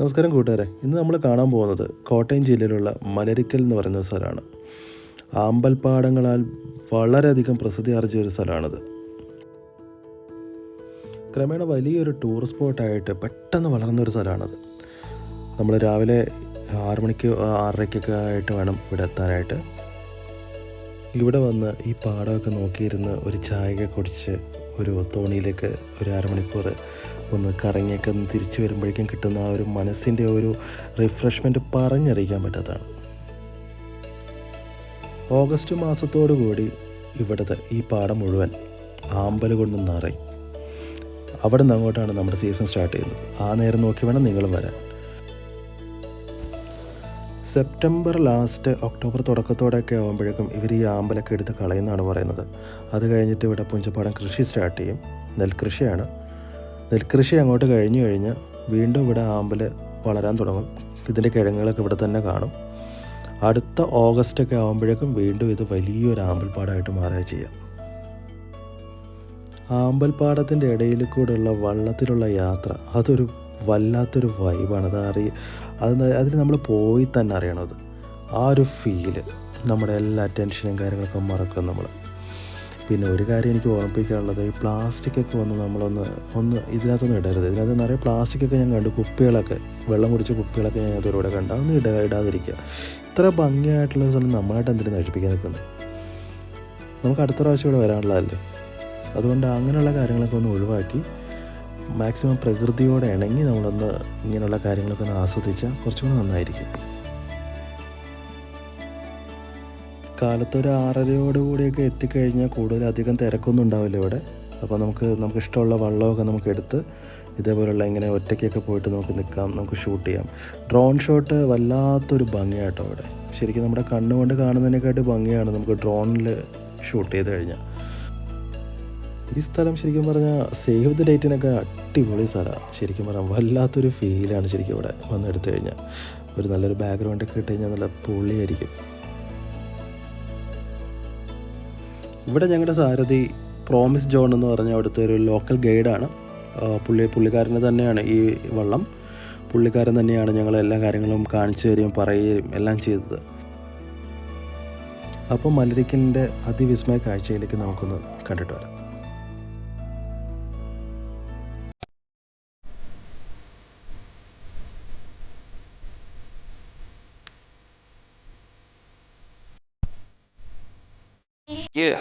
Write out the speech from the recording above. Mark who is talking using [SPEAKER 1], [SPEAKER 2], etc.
[SPEAKER 1] നമസ്കാരം കൂട്ടുകാരെ. ഇന്ന് നമ്മൾ കാണാൻ പോകുന്നത് കോട്ടയം ജില്ലയിലുള്ള മലരിക്കൽ എന്ന് പറയുന്ന സ്ഥലമാണ്. ആമ്പൽപ്പാടങ്ങളാൽ വളരെയധികം പ്രസിദ്ധി ആർജിച്ച ഒരു സ്ഥലമാണിത്. ക്രമേണ വലിയൊരു ടൂറിസ്റ്റ് സ്പോട്ടായിട്ട് പെട്ടെന്ന് വളർന്നൊരു സ്ഥലമാണത്. നമ്മൾ രാവിലെ ആറ് മണിക്ക് ആറരയ്ക്കൊക്കെ ആയിട്ട് വേണം ഇവിടെ എത്താനായിട്ട്. ഇവിടെ വന്ന് ഈ പാടമൊക്കെ നോക്കിയിരുന്ന് ഒരു ചായയൊക്കെ കുടിച്ച് ഒരു തോണിയിലേക്ക് ഒരു അരമണിക്കൂർ ഒന്ന് കറങ്ങിയൊക്കെ ഒന്ന് തിരിച്ചു വരുമ്പോഴേക്കും കിട്ടുന്ന ആ ഒരു മനസ്സിന്റെ ഒരു റിഫ്രഷ്മെന്റ് പറഞ്ഞറിയിക്കാൻ പറ്റാത്തതാണ്. ഓഗസ്റ്റ് മാസത്തോടു കൂടി ഇവിടുത്തെ ഈ പാടം മുഴുവൻ ആമ്പൽ കൊണ്ട് നിറയും. അവിടെ നിന്ന് അങ്ങോട്ടാണ് നമ്മുടെ സീസൺ സ്റ്റാർട്ട് ചെയ്യുന്നത്. ആ നേരം നോക്കി വേണം നിങ്ങളും വരാൻ. സെപ്റ്റംബർ ലാസ്റ്റ് ഒക്ടോബർ തുടക്കത്തോടെയൊക്കെ ആകുമ്പോഴേക്കും ഇവർ ഈ ആമ്പലൊക്കെ എടുത്ത് കളയുന്നതാണ് പറയുന്നത്. അത് കഴിഞ്ഞിട്ട് ഇവിടെ പുഞ്ചപ്പാടം കൃഷി സ്റ്റാർട്ട് ചെയ്യും. നെൽകൃഷിയാണ്. നെൽകൃഷി അങ്ങോട്ട് കഴിഞ്ഞു കഴിഞ്ഞ് വീണ്ടും ഇവിടെ ആമ്പൽ വളരാൻ തുടങ്ങും. ഇതിന്റെ കിഴങ്ങുകളൊക്കെ ഇവിടെ തന്നെ കാണും. അടുത്ത ഓഗസ്റ്റ് ഒക്കെ ആകുമ്പോഴേക്കും വീണ്ടും ഇത് വലിയൊരു ആമ്പൽപ്പാടമായിട്ട് മാറുക ചെയ്യാം. ആമ്പൽപ്പാടത്തിന്റെ ഇടയിൽ കൂടെയുള്ള വള്ളത്തിലുള്ള യാത്ര അതൊരു വല്ലാത്തൊരു വൈബാണ് അത് അറിയ അത് അതിൽ നമ്മൾ പോയി തന്നെ അറിയണത് ആ ഒരു ഫീൽ നമ്മുടെ എല്ലാ ടെൻഷനും കാര്യങ്ങളൊക്കെ മറക്കും നമ്മൾ പിന്നെ ഒരു കാര്യം എനിക്ക് ഓർമ്മിപ്പിക്കാനുള്ളത് ഈ പ്ലാസ്റ്റിക് ഒക്കെ വന്ന് നമ്മളൊന്ന് ഒന്ന് ഇതിനകത്തൊന്നും ഇടരുത്. ഇതിനകത്ത് നിറയെ പ്ലാസ്റ്റിക് ഒക്കെ ഞാൻ കണ്ടു. കുപ്പികളൊക്കെ വെള്ളം കുടിച്ച കുപ്പികളൊക്കെ ഞാൻ അതിലൂടെ കണ്ടു. അതൊന്നും ഇട ഇടാതിരിക്കുക. ഇത്ര ഭംഗിയായിട്ടുള്ള സ്ഥലം നമ്മളായിട്ട് എന്തിനും നശിപ്പിക്കാൻ നിൽക്കുന്നത്? നമുക്ക് അടുത്ത പ്രാവശ്യം ഇവിടെ വരാനുള്ളതല്ലേ? അതുകൊണ്ട് അങ്ങനെയുള്ള കാര്യങ്ങളൊക്കെ ഒന്ന് ഒഴിവാക്കി മാക്സിമം പ്രകൃതിയോടെ ഇണങ്ങി നമ്മളൊന്ന് ഇങ്ങനെയുള്ള കാര്യങ്ങളൊക്കെ ഒന്ന് ആസ്വദിച്ചാൽ കുറച്ചും കൂടെ നന്നായിരിക്കും. കാലത്ത് ഒരു ആറരയോടുകൂടിയൊക്കെ എത്തിക്കഴിഞ്ഞാൽ കൂടുതൽ അധികം തിരക്കൊന്നും ഉണ്ടാവില്ല ഇവിടെ. അപ്പോൾ നമുക്ക് നമുക്ക് ഇഷ്ടമുള്ള വള്ളമൊക്കെ നമുക്ക് എടുത്ത് ഇതേപോലുള്ള ഇങ്ങനെ ഒറ്റയ്ക്കൊക്കെ പോയിട്ട് നമുക്ക് നിൽക്കാം നമുക്ക് ഷൂട്ട് ചെയ്യാം. ഡ്രോൺ ഷോട്ട് വല്ലാത്തൊരു ഭംഗിയാട്ടോ അവിടെ ശരിക്കും നമ്മുടെ കണ്ണുകൊണ്ട് കാണുന്നതിനെക്കാട്ട് ഭംഗിയാണ് നമുക്ക് ഡ്രോണിൽ ഷൂട്ട് ചെയ്ത് കഴിഞ്ഞാൽ. ഈ സ്ഥലം ശരിക്കും പറഞ്ഞാൽ സേവ് ദ ഡേറ്റിനൊക്കെ അടിപൊളി സ്ഥലമാണ്. ശരിക്കും പറഞ്ഞാൽ വല്ലാത്തൊരു ഫീലാണ് ശരിക്കും ഇവിടെ വന്നെടുത്തു കഴിഞ്ഞാൽ. ഒരു നല്ലൊരു ബാക്ക്ഗ്രൗണ്ടൊക്കെ ഇട്ട് കഴിഞ്ഞാൽ നല്ല പൊളിയായിരിക്കും ഇവിടെ ഞങ്ങളുടെ സാരഥി പ്രോമിസ് ജോൺ എന്ന് പറഞ്ഞ അവിടുത്തെ ഒരു ലോക്കൽ ഗൈഡാണ് പുള്ളി പുള്ളിക്കാരന് തന്നെയാണ് ഈ വള്ളം. പുള്ളിക്കാരൻ തന്നെയാണ് ഞങ്ങൾ എല്ലാ കാര്യങ്ങളും കാണിച്ചു തരികയും പറയുകയും എല്ലാം ചെയ്തത്. അപ്പോൾ മലരിക്കലിന്റെ അതിവിസ്മയ കാഴ്ചയിലേക്ക് നമുക്കൊന്ന് കണ്ടിട്ട് വരാം.
[SPEAKER 2] Yeah.